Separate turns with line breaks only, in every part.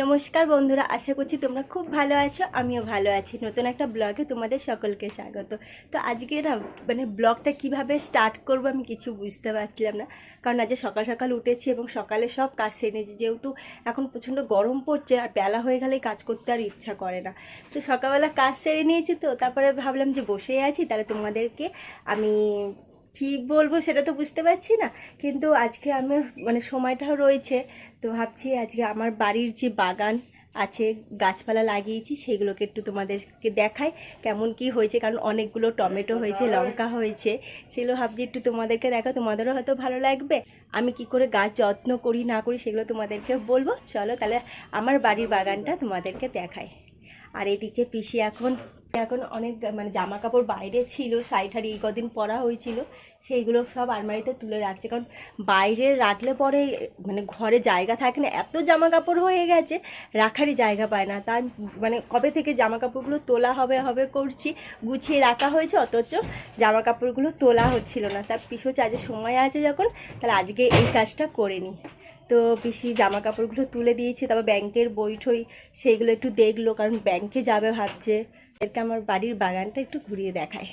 নমস্কার বন্ধুরা, আশা করছি তোমরা খুব ভালো আছো, আমিও ভালো আছি। নতুন একটা ব্লগে তোমাদের সকলকে স্বাগত। তো আজকে না মানে ব্লগটা কীভাবে স্টার্ট করব আমি কিছু বুঝতে পারছিলাম না। কারণ আজকে সকাল সকাল উঠেছি এবং সকালে সব কাজ সেরে নিয়েছি, যেহেতু এখন প্রচণ্ড গরম পড়ছে আর বেলা হয়ে গেলে কাজ করতে আর ইচ্ছা করে না। তো সকালবেলা কাজ সেরে নিয়েছি তো, তারপরে ভাবলাম যে বসেই আছি, তাহলে তোমাদেরকে আমি কি বলব সেটা তো বুঝতে পারছি না, কিন্তু আজকে আমি মানে সময়টাও রয়েছে, তো ভাবছি আজকে আমার বাড়ির যে বাগান আছে, গাছপালা লাগিয়েছি, সেগুলোকে একটু তোমাদেরকে দেখাই, কেমন কি হয়েছে, কারণ অনেকগুলো টমেটো হয়েছে, লঙ্কা হয়েছে, সেগুলো ভাবছি একটু তোমাদেরকে দেখা, তোমাদেরও হয়তো ভালো লাগবে, আমি কি করে গাছ যত্ন করি, না করি, সেগুলো তোমাদেরকে বলব, চলো তাহলে আমার বাড়ির বাগানটা তোমাদেরকে দেখাই, আর এদিকে পিসি এখন এখন অনেক মানে জামা কাপড় বাইরে ছিল, শাড়ি ঠাড়ি এই কদিন পরা হয়েছিল, সেইগুলো সব আলমারিতে তুলে রাখছে। কারণ বাইরে রাখলে পরে মানে ঘরে জায়গা থাকে না, এত জামা কাপড় হয়ে গেছে, রাখারই জায়গা পায় না। তার মানে কবে থেকে জামা কাপড়গুলো তোলা হবে হবে করছি, গুছিয়ে রাখা হয়েছে, অথচ জামা কাপড়গুলো তোলা হচ্ছিল না। তার পিছু আজকে সময় আছে যখন, তাহলে আজকে এই কাজটা করে নিই তো পিসি জামা কাপড়গুলো তুলে দিয়েছে, তারপর ব্যাংকের বই ঠই সেইগুলো একটু দেখল, কারণ ব্যাংকে যাবে ভাবছে। এরকে আমার বাড়ির বাগানটা একটু ঘুরিয়ে দেখায়।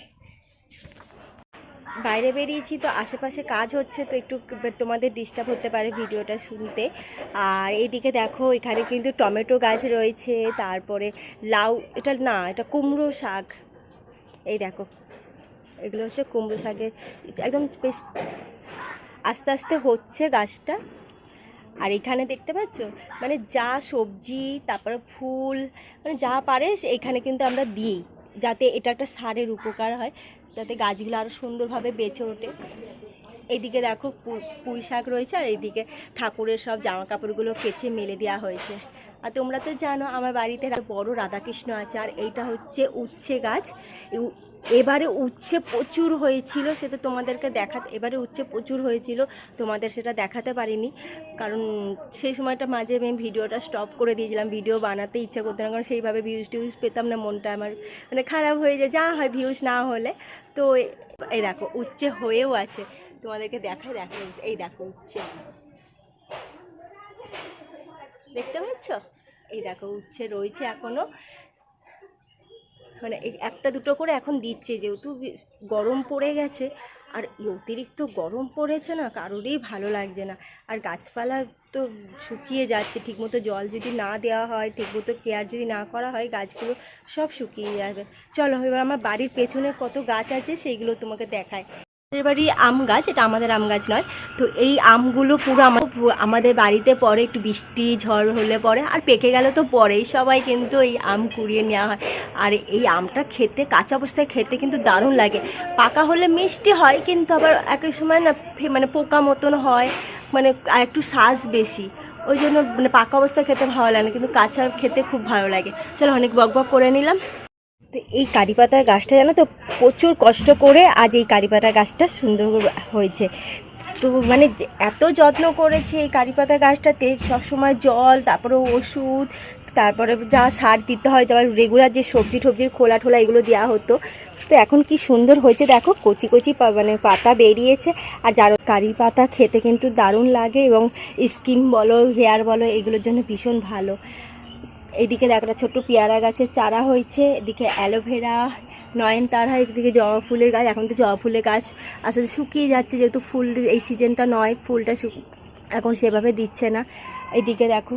বাইরে বেরিয়েছি তো আশেপাশে কাজ হচ্ছে, তো একটু তোমাদের ডিস্টার্ব হতে পারে ভিডিওটা শুনতে। আর এইদিকে দেখো, এখানে কিন্তু টমেটো গাছ রয়েছে, তারপরে লাউ, এটা না, এটা কুমড়ো শাক। এই দেখো, এগুলো হচ্ছে কুমড়ো শাকের, একদম বেশ আস্তে আস্তে হচ্ছে গাছটা। আর এখানে দেখতে পাচ্ছ? মানে যা সবজি, তারপরে ফুল মানে যা পারে এখানে কিন্তু আমরা দিই। যাতে এটা একটা সারের উপকার হয়, যাতে গাছগুলো আরও সুন্দরভাবে বেঁচে ওঠে। এইদিকে দেখো পুঁই শাক রয়েছে আর এইদিকে ঠাকুরের সব জামা কাপড়গুলো কেচে মেলে দেওয়া হয়েছে। আর তোমরা তো জানো, আমার বাড়িতে বড় রাধাকৃষ্ণ আছে আর এইটা হচ্ছে উচ্ছে গাছ। এবারে উচ্ছে প্রচুর হয়েছিল, সেটা তোমাদেরকে দেখা এবারে উচ্ছে প্রচুর হয়েছিল, তোমাদের সেটা দেখাতে পারিনি। কারণ সেই সময়টা মাঝে আমি ভিডিওটা স্টপ করে দিয়েছিলাম, ভিডিও বানাতে ইচ্ছা করতে না, কারণ সেইভাবে ভিউজ টিউজ পেতাম না, মনটা আমার মানে খারাপ হয়ে যায়, যা হয় ভিউজ না হলে। তো এই দেখো, উচ্ছে হয়েও আছে, তোমাদেরকে দেখায় দেখো এই দেখো উচ্ছে। দেখতে পাচ্ছ? এই দেখো, উচ্ছে রয়েছে এখনও। মানে একটা দুটো করে এখন দিচ্ছে, যেহেতু গরম পড়ে গেছে। আর অতিরিক্ত গরম পড়েছে না, কারোরই ভালো লাগছে না। আর গাছপালা তো শুকিয়ে যাচ্ছে, ঠিকমতো জল যদি না দেওয়া হয়, ঠিকমতো কেয়ার যদি না করা হয়, গাছগুলো সব শুকিয়ে যাবে। চলো, এবার আমার বাড়ির পেছনে কত গাছ আছে, সেইগুলো তোমাকে দেখায়। আমাদের বাড়ি আম গাছ, এটা আমাদের আম গাছ নয়। তো এই আমগুলো পুরো আমাদের বাড়িতে পরে একটু বৃষ্টি, ঝড় হলে পরে আর পেকে গেলে তো পরেই সবাই কিন্তু এই আম কুড়িয়ে নেওয়া হয়। আর এই আমটা খেতে, কাঁচা অবস্থায় খেতে কিন্তু দারুণ লাগে। পাকা হলে মিষ্টি হয়, কিন্তু আবার এক সময় না মানে পোকা মতন হয় মানে আর একটু শ্বাস বেশি। ওই জন্য মানে পাকা অবস্থায় খেতে ভালো লাগে না, কিন্তু কাঁচা খেতে খুব ভালো লাগে। চলো অনেক বক বক করে নিলাম। তো এই কারি পাতার গাছটা জানো তো? প্রচুর কষ্ট করে আজ এই কারি পাতার গাছটা সুন্দর হয়েছে। তো মানে এত যত্ন করেছে এই কারি পাতা গাছটাতে, সবসময় জল, তারপরে ওষুধ, তারপরে যা সার দিতে হয়, তারপর রেগুলার যে সবজি টবজির খোলা ঠোলা এগুলো দেওয়া হতো। তো এখন কি সুন্দর হয়েছে দেখো, কচি কচি মানে পাতা বেরিয়েছে। আর যার কারি পাতা খেতে কিন্তু দারুণ লাগে এবং স্কিন বলো হেয়ার বলো, এগুলোর জন্য ভীষণ ভালো। এদিকে দেখো একটা ছোট্ট পেয়ারা গাছের চারা হয়েছে, এদিকে অ্যালোভেরা নয়নতারা, এদিকে জবা ফুলের গাছ, এখন তো জবা ফুলের গাছ আস্তে শুকিয়ে যাচ্ছে, যেহেতু ফুল এই সিজনটা নয়, ফুলটা এখন সেভাবে দিচ্ছে না। এদিকে দেখো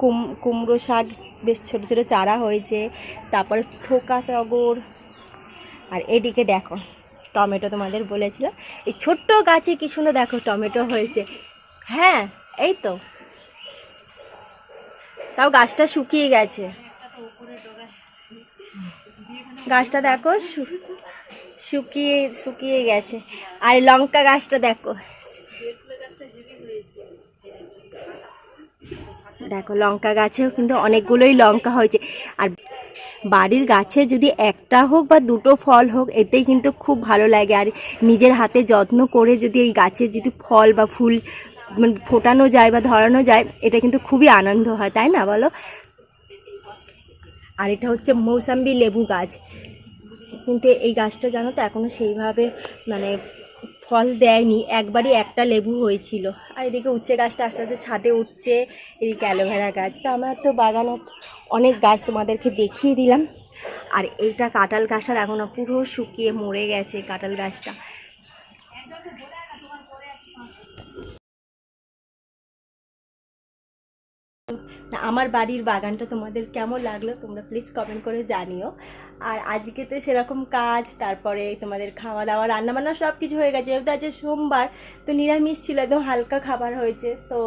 কুম কুমড়ো শাক, বেশ ছোটো ছোটো চারা হয়েছে, তারপরে ঠোকা টগর আর এদিকে দেখো টমেটো তোমাদের বলেছিলাম এই ছোট্ট গাছে কি সুন্দর দেখো টমেটো হয়েছে। হ্যাঁ এই তো। তাও গাছটা শুকিয়ে গেছে। গাছটা দেখো শুকিয়ে শুকিয়ে গেছে। আর লঙ্কা গাছটা দেখো। দেখো লঙ্কা গাছেও কিন্তু অনেকগুলোই লঙ্কা হয়েছে। আর বাড়ির গাছে যদি একটা হোক বা দুটো ফল হোক, এতেই কিন্তু খুব ভালো লাগে। আর নিজের হাতে যত্ন করে যদি এই গাছে যদি ফল বা ফুল ফোটানো যায় বা ধরানো যায়, এটা কিন্তু খুবই আনন্দ হয়, তাই না বলো? আর এটা হচ্ছে মৌসাম্বি লেবু গাছ। কিন্তু এই গাছটা জানো তো এখনও সেইভাবে মানে ফল দেয়নি, একবারই একটা লেবু হয়েছিল। আর এদিকে উচ্ছে গাছটা আস্তে আস্তে ছাদে উঠছে, এদিকে অ্যালোভেরা গাছ। তো আমার তো বাগানে অনেক গাছ তোমাদেরকে দেখিয়ে দিলাম। আর এইটা কাঁঠাল গাছটা এখনও পুরো শুকিয়ে মরে গেছে কাঁঠাল গাছটা। আমার বাড়ির বাগানটা তোমাদের কেমন লাগল তোমরা প্লিজ কমেন্ট করে জানিও। আর আজকে তো সেরকম কাজ, তারপরে তোমাদের খাওয়া দাওয়া রান্নাবান্না সব কিছু হয়ে গেছে। যেহেতু আজকে সোমবার, তো নিরামিষ ছিল, একদম হালকা খাবার হয়েছে, তো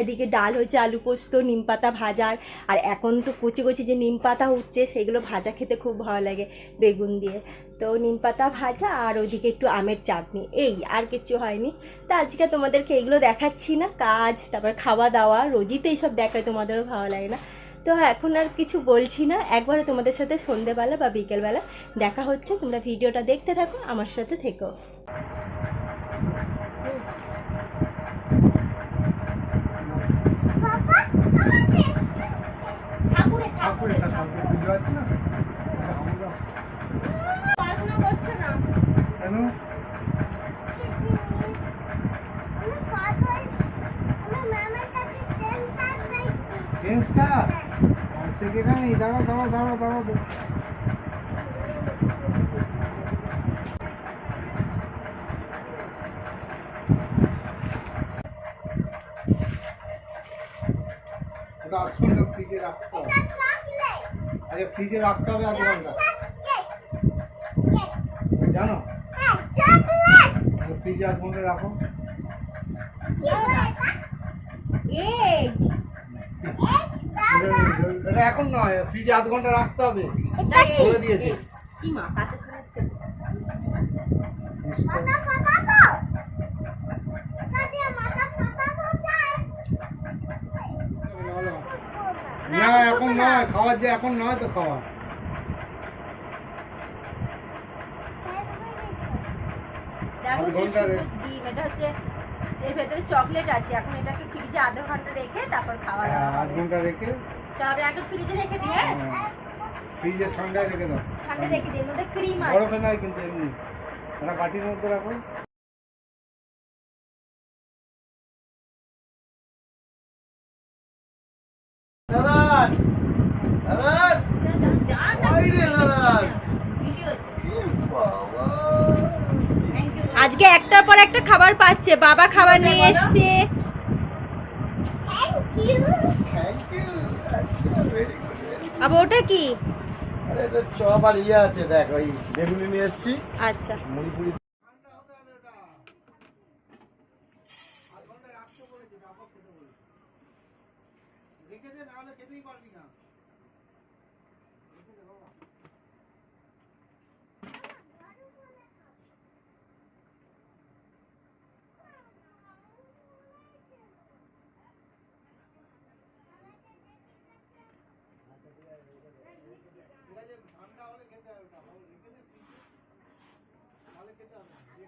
এদিকে ডাল হয়েছে, আলু পোস্ত, নিম পাতা ভাজার আর এখন তো কচি কচি যে নিম পাতা উঠছে সেগুলো ভাজা খেতে খুব ভালো লাগে বেগুন দিয়ে। তো নিম পাতা ভাজা আর ওইদিকে একটু আমের চাটনি, এই আর কিছু হয়নি। তা আজকে তোমাদেরকে এগুলো দেখাচ্ছি না, কাজ, তারপর খাওয়া দাওয়া, রোজই তো এইসব দেখায়, তোমাদেরও ভালো লাগে না। তো এখন আর কিছু বলছি না, একবারে তোমাদের সাথে সন্ধেবেলা বা বিকেলবেলা দেখা হচ্ছে, তোমরা ভিডিওটা দেখতে থাকো, আমার সাথে থেকো
ঠাকুর এটা ঠাকুর পুজো আছে না আমরা
পড়াশোনা করছ না।
কেন? স্টার সেখানে দাঁড়াও দাঁড়াও দাঁড়াও দাঁড়াও। ওটা ঘণ্টা ফ্রিজে রাখতে আচ্ছা ফ্রিজে রাখতে হবে আধ ঘণ্টা জানো? ফ্রিজে আধ ঘণ্টা রাখো। এটা- এখন নয় ফ্রিজে আধ ঘণ্টা রাখতে হবে। বলে দিয়েছে।
কি মা কাঁচা
না এখন নয় খাওয়ার যে এখন নয় তো খাওয়া।
এটা হচ্ছে এর ভেতরে চকলেট আছে। এখন এটাকে ফ্রিজে আধা ঘণ্টা রেখে তারপর খাওয়া
হ্যাঁ, আধ ঘণ্টা রেখে।
এখন ফ্রিজে রেখে দিই হ্যাঁ?
ফ্রিজে ঠান্ডায় রেখে দাও।
ঠান্ডা রেখে দিই এর মধ্যে ক্রিম আছে।
বরফে নয় কিন্তু এমনি। ওটা বাটির মধ্যে রাখো
দাদান দাদান ওই রে দাদান বাবা
আজকে একটা খাবার পাচ্ছে বাবা খাবার নিয়ে এসছে। আবার ওটা কি?
চপ আর ইয়ে আছে দেখ ওই বেগুনি নিয়ে এসছি।
আচ্ছা।
মুড়ি পুরি
রেখে দে নাহলে খেতেই পারবি না ঠান্ডা হলে খেতে হবে ওটা রেখে দে তাহলে খেতে হবে না দিয়ে ফেরত দিয়ে দিতে। ফেরত দিয়ে দিতে। তুই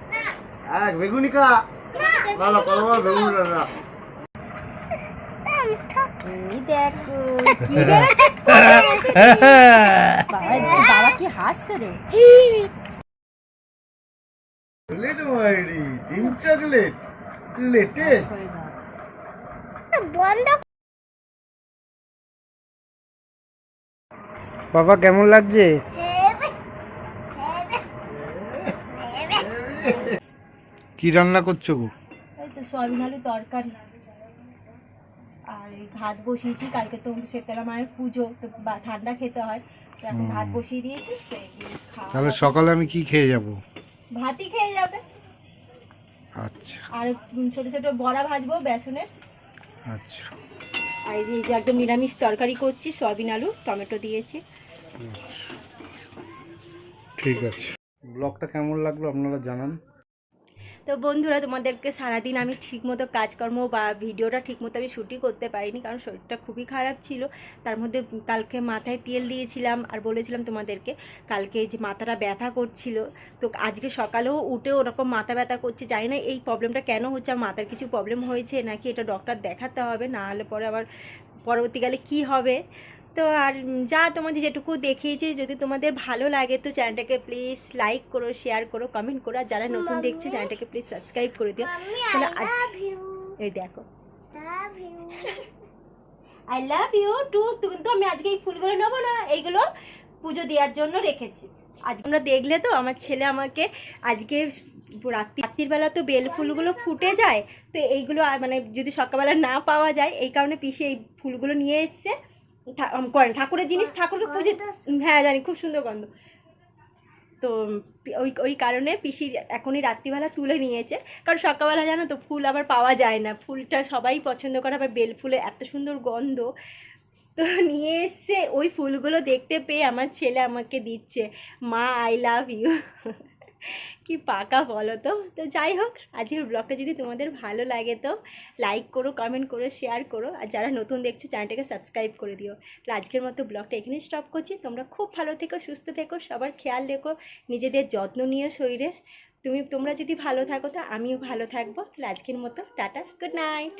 এক বেগুনি খা না না কত বড় বেগুনি না না।
দেখো। কি বেরোচ্ছে কোথায় এসেছিস? বাবা বাবা কি হাসছে রে?
চকলেট মাইরি ডিম চকলেট লেটেস্ট
বাবা কেমন লাগছে? কি রান্না করছ গো?
এই তো সয়াবিন আলু তরকারি। আর এই ভাত বসিয়েছি কালকে তো শীতলা মায়ের পুজো তো ঠান্ডা খেতে হয় তো এখন ভাত বসিয়ে দিয়েছি
তাহলে সকালে আমি কি খেয়ে যাব?
ভাতই খেয়ে যাবে।
আচ্ছা।
আর ছোট ছোট বড়া ভাজবো বেসনের।
আচ্ছা।
আর এই যে- এই যে একদম নিরামিষ তরকারি করছি সয়াবিন আলু টমেটো দিয়েছি।
ঠিক আছে। ব্লগটা কেমন লাগল আপনারা জানান।
তো বন্ধুরা, তোমাদেরকে সারাদিন আমি ঠিকমতো কাজকর্ম বা ভিডিওটা ঠিকমতো আমি শ্যুটই করতে পারিনি, কারণ শরীরটা খুবই খারাপ ছিল। তার মধ্যে কালকে মাথায় তেল দিয়েছিলাম আর বলেছিলাম তোমাদেরকে, কালকে যে মাথাটা ব্যথা করছিল। তো আজকে সকালেও উঠে ওরকম মাথা ব্যথা করছে, জানি না এই প্রবলেমটা কেন হচ্ছে আমার মাথার কিছু প্রবলেম হয়েছে, নাকি এটা ডক্টর দেখাতে হবে, না হলে পরে আবার পরবর্তীকালে কি হবে? তো আর যা তোমাদের যেটুকু দেখিয়েছি যদি তোমাদের ভালো লাগে তো চ্যানেলটাকে প্লিজ লাইক করো শেয়ার করো কমেন্ট করো আর যারা নতুন দেখছ চ্যানেলটাকে প্লিজ সাবস্ক্রাইব করে দিও। তাহলে আজ এই দেখো। আই লাভ ইউ টু কিন্তু আমি আজকে এই ফুলগুলো নেব না এইগুলো পুজো দেওয়ার জন্য রেখেছি। আজ তোমরা দেখলে তো আমার ছেলে আমাকে আজকে রাত্রি রাত্রিবেলা তো বেল ফুলগুলো ফুটে যায় তো এইগুলো মানে যদি সকালবেলা না পাওয়া যায় এই কারণে পিসি এই ফুলগুলো নিয়ে এসছে। করেন। ঠাকুরের জিনিস ঠাকুরকে পুজো হ্যাঁ জানি খুব সুন্দর গন্ধ। তো ওই ওই কারণে পিসি এখনই রাত্রিবেলা তুলে নিয়েছে। কারণ সকালবেলা জানো তো ফুল আবার পাওয়া যায় না। ফুলটা সবাই পছন্দ করে আবার বেল ফুলের এত সুন্দর গন্ধ। তো নিয়ে এসে ওই ফুলগুলো দেখতে পেয়ে আমার ছেলে আমাকে দিচ্ছে মা আই লাভ ইউ কি পাকা বলো তো? তো যাই হোক, আজকের ব্লগটা যদি তোমাদের ভালো লাগে তো লাইক করো কমেন্ট করো শেয়ার করো। আর যারা নতুন দেখছ চ্যানেলটাকে সাবস্ক্রাইব করে দিও। তো আজকের মতো ব্লগটা এখানে স্টপ করছি। তোমরা খুব ভালো থেকো, সুস্থ থেকো, সবার খেয়াল রেখো, নিজেদের যত্ন নিও শরীরে। তুমি, তোমরা যদি ভালো থাকো তো আমিও ভালো থাকব। তাহলে আজকের মতো, টাটা গুড নাইট